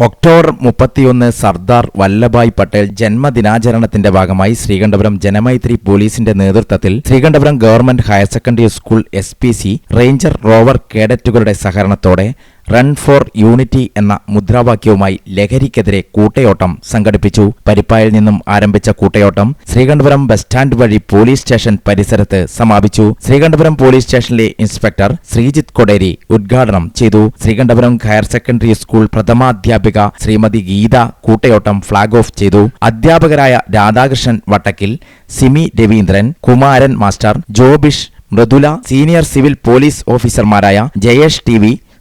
October മുപ്പത്തിയൊന്ന് സർദാർ വല്ലഭായ് പട്ടേൽ ജന്മദിനാചരണത്തിന്റെ ഭാഗമായി ശ്രീകണ്ഠപുരം ജനമൈത്രി പോലീസിന്റെ നേതൃത്വത്തിൽ Sreekandapuram government higher secondary school S ranger rover കേഡറ്റുകളുടെ സഹകരണത്തോടെ റൺ ഫോർ യൂണിറ്റി എന്ന മുദ്രാവാക്യവുമായി ലഹരിക്കെതിരെ കൂട്ടയോട്ടം സംഘടിപ്പിച്ചു. പരിപ്പായിൽ നിന്നും ആരംഭിച്ച കൂട്ടയോട്ടം ശ്രീകണ്ഠപുരം ബസ് സ്റ്റാൻഡ് വഴി പോലീസ് സ്റ്റേഷൻ പരിസരത്ത് സമാപിച്ചു. ശ്രീകണ്ഠപുരം പോലീസ് സ്റ്റേഷനിലെ ഇൻസ്പെക്ടർ ശ്രീജിത് കൊടേരി ഉദ്ഘാടനം ചെയ്തു. ശ്രീകണ്ഠപുരം ഹയർ സെക്കൻഡറി സ്കൂൾ പ്രഥമാധ്യാപിക ശ്രീമതി ഗീത കൂട്ടയോട്ടം ഫ്ളാഗ് ഓഫ് ചെയ്തു. അധ്യാപകരായ Radhakrishnan Vattakkil Simi Raveendran Kumaran master Jobish Mridula senior civil police ഓഫീസർമാരായ ജയേഷ് ടി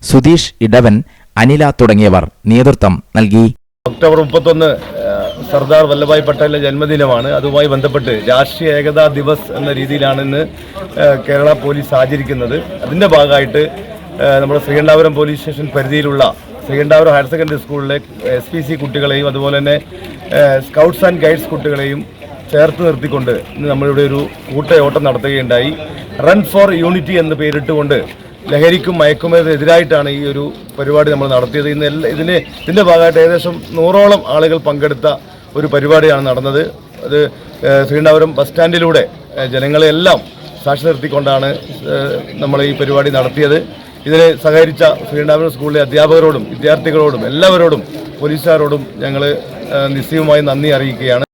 സുധീഷ് ഇടവൻ അനില തുടങ്ങിയവർ നേതൃത്വം നൽകി. ഒക്ടോബർ മുപ്പത്തൊന്ന് സർദാർ വല്ലഭായ് പട്ടേലിന്റെ ജന്മദിനമാണ്. അതുമായി ബന്ധപ്പെട്ട് രാഷ്ട്രീയ ഏകതാ ദിവസ് എന്ന രീതിയിലാണ് ഇന്ന് കേരള പോലീസ് ആചരിക്കുന്നത്. അതിന്റെ ഭാഗമായിട്ട് നമ്മുടെ ശ്രീകണ്ഠാപുരം പോലീസ് സ്റ്റേഷൻ പരിധിയിലുള്ള ശ്രീകണ്ഠാപുരം ഹയർ സെക്കൻഡറി സ്കൂളിലെ എസ് പി സി കുട്ടികളെയും അതുപോലെ തന്നെ സ്കൗട്ട്സ് ആൻഡ് ഗൈഡ്സ് കുട്ടികളെയും ചേർത്ത് നിർത്തിക്കൊണ്ട് ഇന്ന് നമ്മളിവിടെ ഒരു കൂട്ടയോട്ടം നടത്തുകയുണ്ടായി. റൺ ഫോർ യൂണിറ്റി എന്ന് പേരിട്ടുകൊണ്ട് ലഹരിക്കും മയക്കുമരുന്നെതിരായിട്ടാണ് ഈ ഒരു പരിപാടി നമ്മൾ നടത്തിയത്. ഇന്ന് എല്ലാ ഇതിന് ഇതിന്റെ ഭാഗമായിട്ട് ഏകദേശം നൂറോളം ആളുകൾ പങ്കെടുത്ത ഒരു പരിപാടിയാണ് നടന്നത്. അത് ഏഹ്, ബസ് സ്റ്റാൻഡിലൂടെ ജനങ്ങളെല്ലാം സാക്ഷി നിർത്തിക്കൊണ്ടാണ് നമ്മൾ ഈ പരിപാടി നടത്തിയത്. ഇതിനെ സഹകരിച്ച ശ്രീകണ്ഠപുരം സ്കൂളിലെ അധ്യാപകരോടും വിദ്യാർത്ഥികളോടും എല്ലാവരോടും പോലീസുകാരോടും ഞങ്ങൾ നിശ്ചയമായി നന്ദി അറിയിക്കുകയാണ്.